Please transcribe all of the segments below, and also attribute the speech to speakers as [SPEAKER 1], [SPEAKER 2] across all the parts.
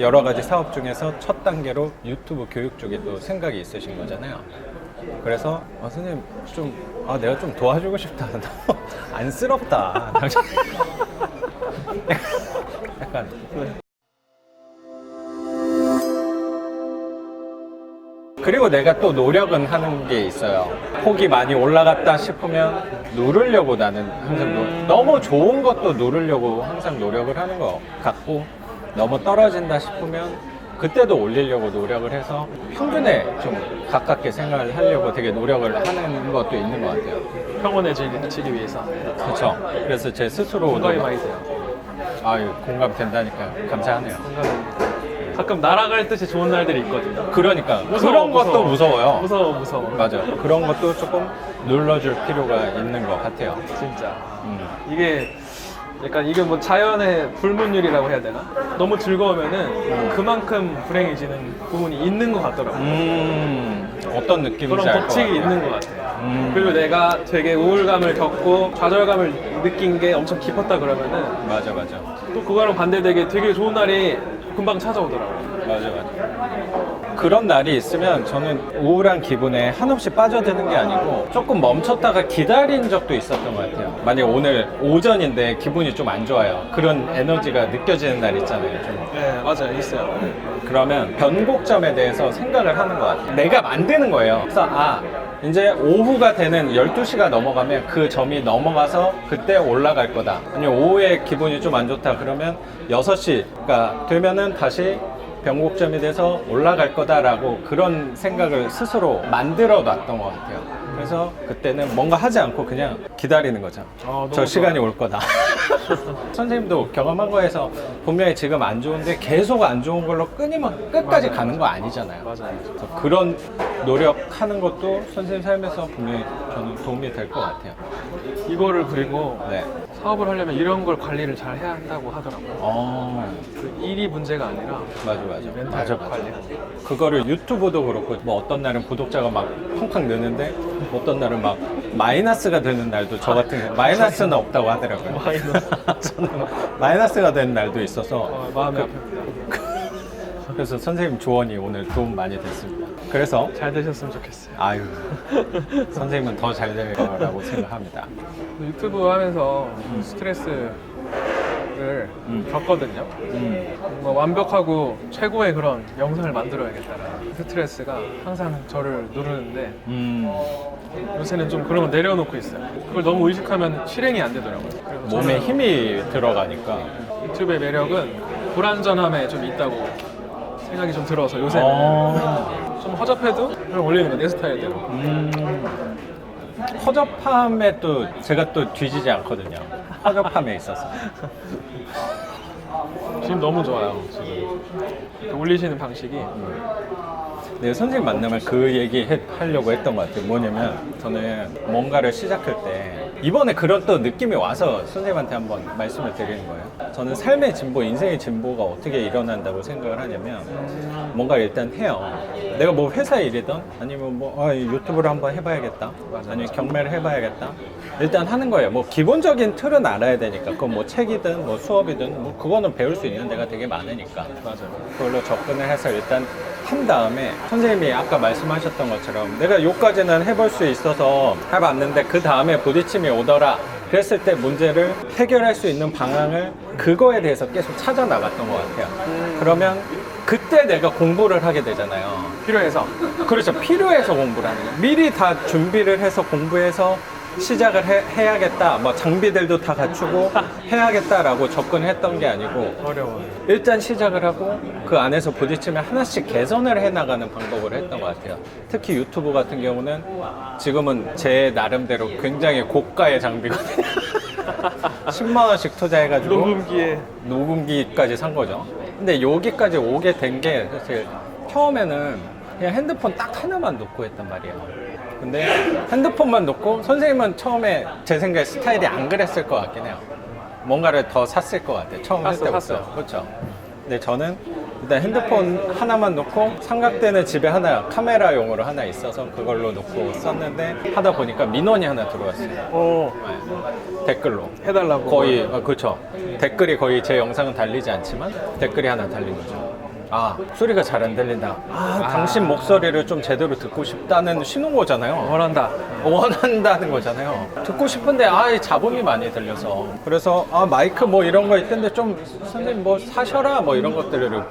[SPEAKER 1] 여러 가지 사업 중에서 첫 단계로 유튜브 교육 쪽에 또 생각이 있으신 거잖아요. 그래서 아, 선생님 좀 아, 내가 좀 도와주고 싶다. 너무 안쓰럽다. 약간 그리고 내가 또 노력은 하는 게 있어요. 폭이 많이 올라갔다 싶으면 누르려고 나는 항상 노- 너무 좋은 것도 누르려고 항상 노력을 하는 것 같고 너무 떨어진다 싶으면 그때도 올리려고 노력을 해서 평균에 좀 가깝게 생각을 하려고 되게 노력을 하는 것도 있는 것 같아요.
[SPEAKER 2] 평온해지기 위해서
[SPEAKER 1] 그렇죠. 그래서 제 스스로
[SPEAKER 2] 공감이 많이 돼요.
[SPEAKER 1] 아유 공감 된다니까 감사하네요.
[SPEAKER 2] 공감이 가끔 날아갈 듯이 좋은 날들이 있거든요.
[SPEAKER 1] 그러니까
[SPEAKER 2] 무서워,
[SPEAKER 1] 그런 것도
[SPEAKER 2] 무서워.
[SPEAKER 1] 무서워요.
[SPEAKER 2] 무서워 무서워.
[SPEAKER 1] 맞아. 그런 것도 조금 눌러줄 필요가 있는 것 같아요.
[SPEAKER 2] 진짜
[SPEAKER 1] 음.
[SPEAKER 2] 이게 약간 이게 뭐 자연의 불문율이라고 해야 되나? 너무 즐거우면은 그만큼 불행해지는 부분이 있는 것 같더라고 요.
[SPEAKER 1] 음, 어떤 느낌인지
[SPEAKER 2] 그런
[SPEAKER 1] 알것
[SPEAKER 2] 법칙이
[SPEAKER 1] 같아요.
[SPEAKER 2] 있는 것 같아 요.
[SPEAKER 1] 음.
[SPEAKER 2] 그리고 내가 되게 우울감을 겪고 좌절감을 느낀 게 엄청 깊었다 그러면은
[SPEAKER 1] 맞아, 맞아.
[SPEAKER 2] 또 그거랑 반대되게 되게 좋은 날이 금방 찾아오더라고 요.
[SPEAKER 1] 맞아, 맞아. 그런 날이 있으면 저는 우울한 기분에 한없이 빠져드는 게 아니고 조금 멈췄다가 기다린 적도 있었던 것 같아요. 만약 오늘 오전인데 기분이 좀 안 좋아요. 그런 에너지가 느껴지는 날 있잖아요. 좀.
[SPEAKER 2] 네, 맞아요. 있어요.
[SPEAKER 1] 그러면 변곡점에 대해서 생각을 하는 것 같아요. 내가 만드는 거예요. 그래서 아 이제 오후가 되는 12시가 넘어가면 그 점이 넘어가서 그때 올라갈 거다. 아니면 오후에 기분이 좀 안 좋다 그러면 6시가 되면은 다시 변곡점에 대해서 올라갈 거다라고 그런 생각을 스스로 만들어 놨던 것 같아요. 그래서 그때는 뭔가 하지 않고 그냥 기다리는 거죠.
[SPEAKER 2] 아,
[SPEAKER 1] 저 시간이. 올 거다. 선생님도 경험한 거에서 분명히 지금 안 좋은데 계속 안 좋은 걸로 끊이면 끝까지
[SPEAKER 2] 맞아요.
[SPEAKER 1] 가는 거 아니잖아요.
[SPEAKER 2] 맞아요.
[SPEAKER 1] 그런 노력하는 것도 선생님 삶에서 분명히 저는 도움이 될 것 같아요.
[SPEAKER 2] 이거를 그리고
[SPEAKER 1] 네.
[SPEAKER 2] 사업을 하려면 이런 걸 관리를 잘 해야 한다고 하더라고요.
[SPEAKER 1] 어,
[SPEAKER 2] 그 일이 문제가 아니라
[SPEAKER 1] 맞아, 맞아.
[SPEAKER 2] 멘탈
[SPEAKER 1] 맞아, 맞아.
[SPEAKER 2] 관리.
[SPEAKER 1] 그거를 유튜브도 그렇고, 뭐 어떤 날은 구독자가 막 펑펑 느는데, 어떤 날은 막 마이너스가 되는 날도 저 같은, 경우 마이너스는 없다고 하더라고요.
[SPEAKER 2] 마이너스.
[SPEAKER 1] 저는 마이너스가 되는 날도 있어서,
[SPEAKER 2] 어, 마음이 아프요
[SPEAKER 1] 그래서 선생님 조언이 오늘 도움 많이 됐습니다. 그래서
[SPEAKER 2] 잘 되셨으면 좋겠어요.
[SPEAKER 1] 아유 선생님은 더 잘 될 거라고 생각합니다.
[SPEAKER 2] 유튜브 하면서 스트레스를
[SPEAKER 1] 음.
[SPEAKER 2] 겪거든요.
[SPEAKER 1] 음,
[SPEAKER 2] 뭔가 완벽하고 최고의 그런 영상을 만들어야겠다라는 스트레스가 항상 저를 누르는데
[SPEAKER 1] 음,
[SPEAKER 2] 요새는 좀 그런 걸 내려놓고 있어요. 그걸 너무 의식하면 실행이 안 되더라고요. 그래서
[SPEAKER 1] 몸에
[SPEAKER 2] 저는
[SPEAKER 1] 힘이 들어가니까.
[SPEAKER 2] 유튜브의 매력은 불안전함에 좀 있다고 생각이 좀 들어서 요새는
[SPEAKER 1] 어,
[SPEAKER 2] 좀 허접해도 그냥 올리는 거내 스타일대로.
[SPEAKER 1] 음, 허접함에 또 제가 또 뒤지지 않거든요. 허접함에 있어서.
[SPEAKER 2] 지금 너무 좋아요. 지금 올리시는 방식이
[SPEAKER 1] 네, 선생님 만나면 그 얘기 해- 하려고 했던 것 같아요. 뭐냐면 저는 뭔가를 시작할 때 이번에 그런 또 느낌이 와서 선생님한테 한번 말씀을 드리는 거예요. 저는 삶의 진보, 인생의 진보가 어떻게 일어난다고 생각을 하냐면 뭔가를 일단 해요. 내가 뭐 회사 일이든 아니면 뭐 아, 유튜브를 한번 해봐야겠다. 아니면 경매를 해봐야겠다. 일단 하는 거예요. 뭐 기본적인 틀은 알아야 되니까. 그건 뭐 책이든 뭐 수업이든 뭐 그거는 배울 수 있는 데가 되게 많으니까.
[SPEAKER 2] 맞아요.
[SPEAKER 1] 그걸로 접근을 해서 일단 한 다음에 선생님이 아까 말씀하셨던 것처럼 내가 요까지는 해볼 수 있어서 해봤는데 그 다음에 부딪힘이 오더라. 그랬을 때 문제를 해결할 수 있는 방향을 그거에 대해서 계속 찾아 나갔던 것 같아요. 그러면 그때 내가 공부를 하게 되잖아요.
[SPEAKER 2] 필요해서.
[SPEAKER 1] 그렇죠. 필요해서 공부를 하는 거예요. 미리 다 준비를 해서 공부해서 시작을 해, 야겠다뭐 장비들도 다 갖추고 해야겠다라고 접근했던 게 아니고
[SPEAKER 2] 어려워요.
[SPEAKER 1] 일단 시작을 하고 그 안에서 부딪히면 하나씩 개선을 해 나가는 방법을 했던 것 같아요. 특히 유튜브 같은 경우는 지금은 제 나름대로 굉장히 고가의 장비거든요. 10만 원씩 투자해가지고
[SPEAKER 2] 녹음기에
[SPEAKER 1] 녹음기까지 산 거죠. 근데 여기까지 오게 된 게 사실 처음에는 그냥 핸드폰 딱 하나만 놓고 했단 말이에요. 근데 핸드폰만 놓고 선생님은 처음에 제 생각에 스타일이 안 그랬을 것 같긴 해요. 뭔가를 더 샀을 것 같아요. 처음 할
[SPEAKER 2] 샀어,
[SPEAKER 1] 때부터.
[SPEAKER 2] 샀어요.
[SPEAKER 1] 그렇죠. 근데 저는 일단 핸드폰 하나만 놓고 삼각대는 집에 하나 카메라용으로 하나 있어서 그걸로 놓고 썼는데 하다 보니까 민원이 하나 들어왔어요.
[SPEAKER 2] 어,
[SPEAKER 1] 네. 댓글로.
[SPEAKER 2] 해달라고.
[SPEAKER 1] 거의 아, 그렇죠. 댓글이 거의 제 영상은 달리지 않지만 댓글이 하나 달린 거죠. 아 소리가 잘 안 들린다. 아, 당신 목소리를 좀 제대로 듣고 싶다는 신호인 거잖아요.
[SPEAKER 2] 원한다.
[SPEAKER 1] 원한다는 거잖아요. 듣고 싶은데 아 잡음이 많이 들려서 그래서 아 마이크 뭐 이런 거 있던데 좀 선생님 뭐 사셔라 뭐 이런 것들을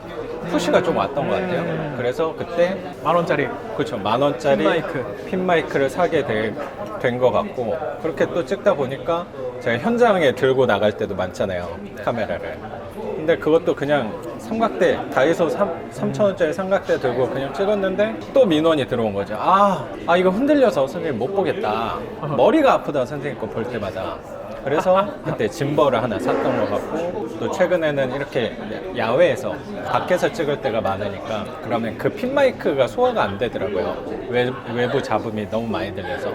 [SPEAKER 1] 푸시가 좀 왔던 것 같아요. 그래서 그때
[SPEAKER 2] 만 원짜리.
[SPEAKER 1] 그렇죠 만 원짜리
[SPEAKER 2] 핀 마이크.
[SPEAKER 1] 핀 마이크를 사게 된 것 같고 그렇게 또 찍다 보니까 제가 현장에 들고 나갈 때도 많잖아요 카메라를. 근데 그것도 그냥 삼각대 다이소 3, 3,000원짜리 삼각대 들고 그냥 찍었는데 또 민원이 들어온 거죠. 아, 아 이거 흔들려서 선생님 못 보겠다. 머리가 아프다 선생님 거 볼 때마다. 그래서 그때 짐버를 하나 샀던 것 같고 또 최근에는 이렇게 야외에서 밖에서 찍을 때가 많으니까 그러면 그 핀 마이크가 소화가 안 되더라고요. 외, 외부 잡음이 너무 많이 들려서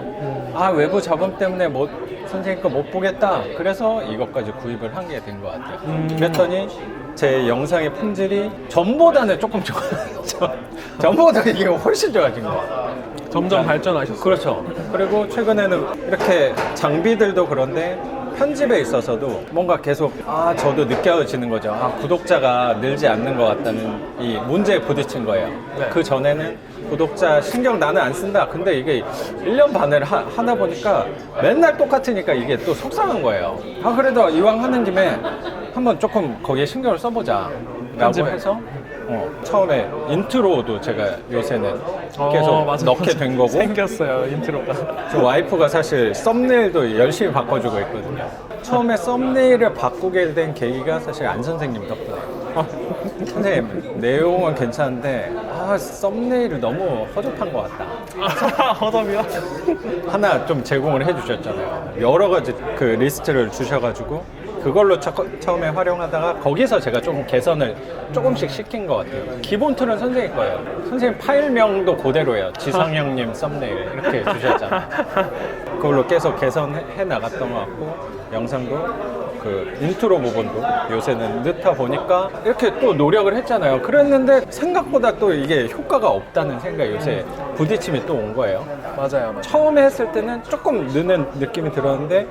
[SPEAKER 1] 아 외부 잡음 때문에 못 선생님 거 못 보겠다. 그래서 이것까지 구입을 한 게 된 것 같아요. 그랬더니 제 영상의 품질이 전보다는 조금 좋아졌죠. 전보다 이게 훨씬 좋아진 것 같아요.
[SPEAKER 2] 점점 발전하셨어요.
[SPEAKER 1] 그렇죠. 그리고 최근에는 이렇게 장비들도 그런데 편집에 있어서도 뭔가 계속 아 저도 느껴지는 거죠. 아 구독자가 늘지 않는 것 같다는 이 문제에 부딪힌 거예요.
[SPEAKER 2] 네.
[SPEAKER 1] 그 전에는 구독자 신경 나는 안 쓴다. 근데 이게 1년 반을 하, 하다 보니까 맨날 똑같으니까 이게 또 속상한 거예요. 아 그래도 이왕 하는 김에 한번 조금 거기에 신경을 써보자. 라고. 해서 어, 처음에 인트로도 제가 요새는 계속
[SPEAKER 2] 어, 맞아,
[SPEAKER 1] 넣게
[SPEAKER 2] 맞아.
[SPEAKER 1] 된 거고
[SPEAKER 2] 생겼어요 인트로가.
[SPEAKER 1] 저 와이프가 사실 썸네일도 열심히 바꿔주고 있거든요. 처음에 썸네일을 바꾸게 된 계기가 사실 안 선생님 덕분에. 선생님 내용은 괜찮은데 아 썸네일을 너무 허접한 것 같다.
[SPEAKER 2] 허접이요?
[SPEAKER 1] 하나 좀 제공을 해주셨잖아요. 여러 가지 그 리스트를 주셔가지고 그걸로 처, 처음에 활용하다가 거기서 제가 좀 개선을 조금씩 시킨 것 같아요. 기본 틀은 선생님 거예요. 선생님 파일명도 그대로예요. 지상형님 썸네일 이렇게 주셨잖아요. 그걸로 계속 개선해 나갔던 것 같고 영상도 그 인트로 부분도 요새는 넣다 보니까 이렇게 또 노력을 했잖아요. 그랬는데 생각보다 또 이게 효과가 없다는 생각이 요새 부딪힘이 또 온 거예요.
[SPEAKER 2] 맞아요, 맞아요.
[SPEAKER 1] 처음에 했을 때는 조금 느는 느낌이 들었는데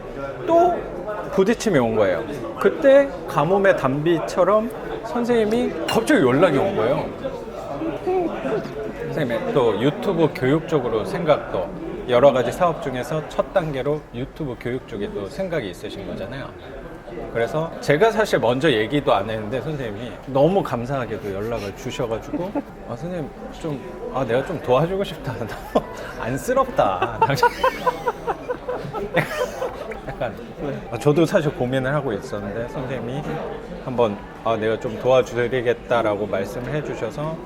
[SPEAKER 1] 또 부딪힘이 온 거예요. 그때 가뭄의 단비처럼 선생님이 갑자기 연락이 온 거예요. 선생님 또 유튜브 교육 쪽으로 생각도 여러 가지 사업 중에서 첫 단계로 유튜브 교육 쪽에 또 생각이 있으신 거잖아요. 그래서 제가 사실 먼저 얘기도 안 했는데 선생님이 너무 감사하게도 연락을 주셔가지고 아 선생님 좀 아 내가 좀 도와주고 싶다 안쓰럽다 약간 아, 저도 사실 고민을 하고 있었는데 선생님이 한번 아 내가 좀 도와드리겠다라고 말씀을 해주셔서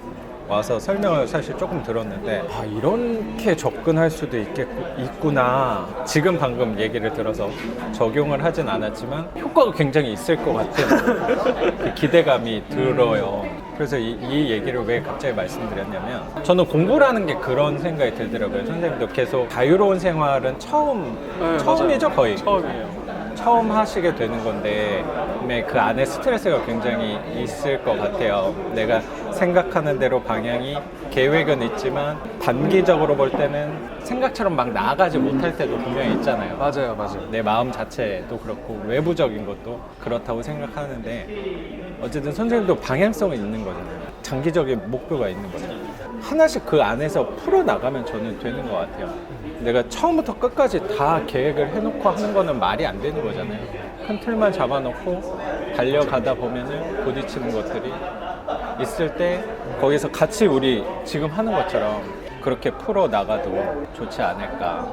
[SPEAKER 1] 와서 설명을 사실 조금 들었는데 아 이렇게 접근할 수도 있겠구, 있구나. 지금 방금 얘기를 들어서 적용을 하진 않았지만 효과가 굉장히 있을 것 같은 그 기대감이 들어요 그래서 이, 이 얘기를 왜 갑자기 말씀드렸냐면 저는 공부라는 게 그런 생각이 들더라고요 선생님도 계속 자유로운 생활은 처음
[SPEAKER 2] 네,
[SPEAKER 1] 처음이죠
[SPEAKER 2] 맞아요.
[SPEAKER 1] 거의
[SPEAKER 2] 처음이에요.
[SPEAKER 1] 처음 하시게 되는 건데 근데 그 안에 스트레스가 굉장히 있을 것 같아요. 내가 생각하는 대로 방향이 계획은 있지만 단기적으로 볼 때는 생각처럼 막 나아가지 못할 때도 분명히 있잖아요.
[SPEAKER 2] 맞아요, 맞아요.
[SPEAKER 1] 내 마음 자체도 그렇고 외부적인 것도 그렇다고 생각하는데 어쨌든 선생님도 방향성은 있는 거잖아요. 장기적인 목표가 있는 거잖아요. 하나씩 그 안에서 풀어 나가면 저는 되는 것 같아요. 내가 처음부터 끝까지 다 계획을 해놓고 하는 거는 말이 안 되는 거잖아요. 큰 틀만 잡아놓고 달려가다 보면은 부딪히는 것들이 있을 때 거기서 같이 우리 지금 하는 것처럼 그렇게 풀어 나가도 좋지 않을까.